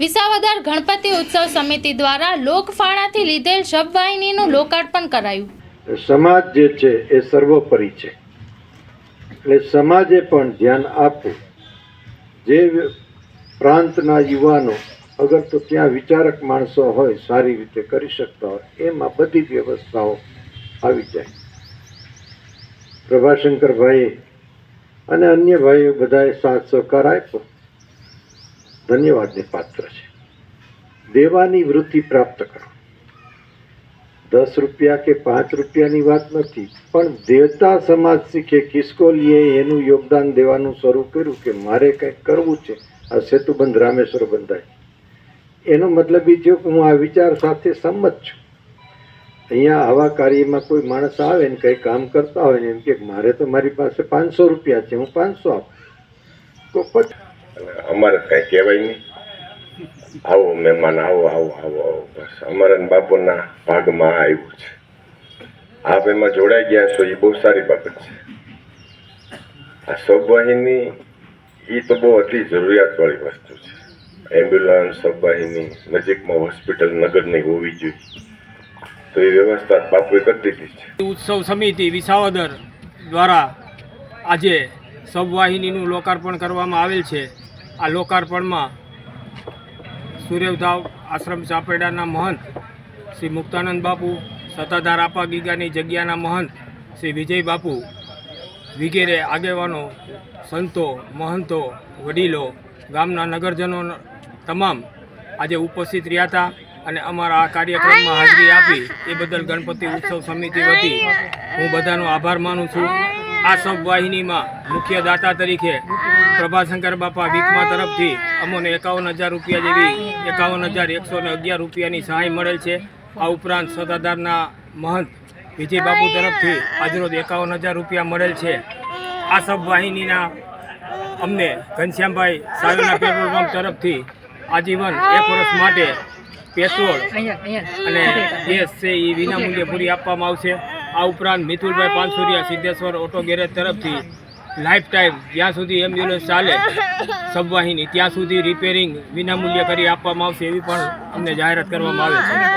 વિસાવદર ગણપતિ ઉત્સવ સમિતિ દ્વારા લોકફાળાથી લીધેલ શબવાહિનીનું લોકાર્પણ કરાયું. સમાજ જે છે એ સર્વોપરી છે. એટલે સમાજે પણ ધ્યાન આપવું. જે પ્રાંતના યુવાનો અગર તો ત્યાં વિચારક માણસો હોય, સારી રીતે કરી શકતા હોય, એમાં બધી જ વ્યવસ્થાઓ આવી જાય. પ્રભાશંકરભાઈએ અને અન્ય ભાઈઓ બધાએ સાથ સહકાર આપ્યો. ધન્યવાદને પાત્ર છે. દેવાની વૃત્તિ પ્રાપ્ત કરો. દસ રૂપિયા કે પાંચ રૂપિયાની વાત નથી, પણ દેવતા સમાજ શીખે કિસ્કોલીએ એનું યોગદાન દેવાનું શરૂ કર્યું કે મારે કંઈક કરવું છે. આ સેતુબંધ રામેશ્વર બંધાય. એનો મતલબ એ થયો કે હું આ વિચાર સાથે સંમત છું. અહીંયા આવા કાર્યમાં કોઈ માણસ આવે ને કંઈ કામ કરતા હોય ને એમ કે મારે તો મારી પાસે પાંચસો રૂપિયા છે, હું પાંચસો આપું. તો પછી અમારે કાંઈ કહેવાય નહીં. આવો મહેમાન, આવો આવો આવો આવો. બસ અમારા બાપુના ભાગમાં આવ્યું છે. આપ એમાં જોડાઈ ગયા છો એ બહુ સારી બાબત છે. આ સબવાહિની એ તો બહુ અતિ જરૂરિયાતવાળી વસ્તુ છે. એમ્બ્યુલન્સ સબવાહિની નજીકમાં હોસ્પિટલ, નગરની હોવી જોઈએ. તો એ વ્યવસ્થા બાપુએ કરી દીધી છે. ઉત્સવ સમિતિ વિસાવદર દ્વારા આજે સબવાહિનીનું લોકાર્પણ કરવામાં આવેલ છે. આ લોકાર્પણમાં સૂર્યવધાવ આશ્રમ ચાપેડાના મહંત શ્રી મુક્તાનંદ બાપુ, સત્તાધાર આપા ગીગાની જગ્યાના મહંત શ્રી વિજય બાપુ, વગેરે આગેવાનો, સંતો, મહંતો, વડીલો, ગામના નગરજનો તમામ આજે ઉપસ્થિત રહ્યા હતા અને અમારા આ કાર્યક્રમમાં હાજરી આપી એ બદલ ગણપતિ ઉત્સવ સમિતિ વતી હું બધાનો આભાર માનું છું. આ સબવાહિનીમાં મુખ્ય દાતા તરીકે પ્રભાશંકર બાપા વીકમા તરફથી અમોને એકાવન હજાર રૂપિયા જેવી એકાવન હજાર એકસો ને અગિયાર રૂપિયાની સહાય મળેલ છે. આ ઉપરાંત સદાધારના મહંત વિજય બાપુ તરફથી આજરોજ એકાવન હજાર રૂપિયા મળેલ છે. આ સબવાહિનીના અમને ઘનશ્યામભાઈ સાયુના પેટ્રોલ પંપ તરફથી આજીવન એક વર્ષ માટે પેટ્રોલ અને ગેસ છે એ વિનામૂલ્યે પૂરી આપવામાં આવશે. આ ઉપરાંત મિથુલભાઈ પાનસુરિયા, સિદ્ધેશ્વર ઓટો ગેરેજ તરફથી લાઈફ ટાઈમ જ્યાં સુધી એમ્બ્યુલન્સ ચાલે, સબવાહિની, ત્યાં સુધી રિપેરિંગ વિનામૂલ્યે કરી આપવામાં આવશે એવી પણ અમને જાહેરાત કરવામાં આવે છે.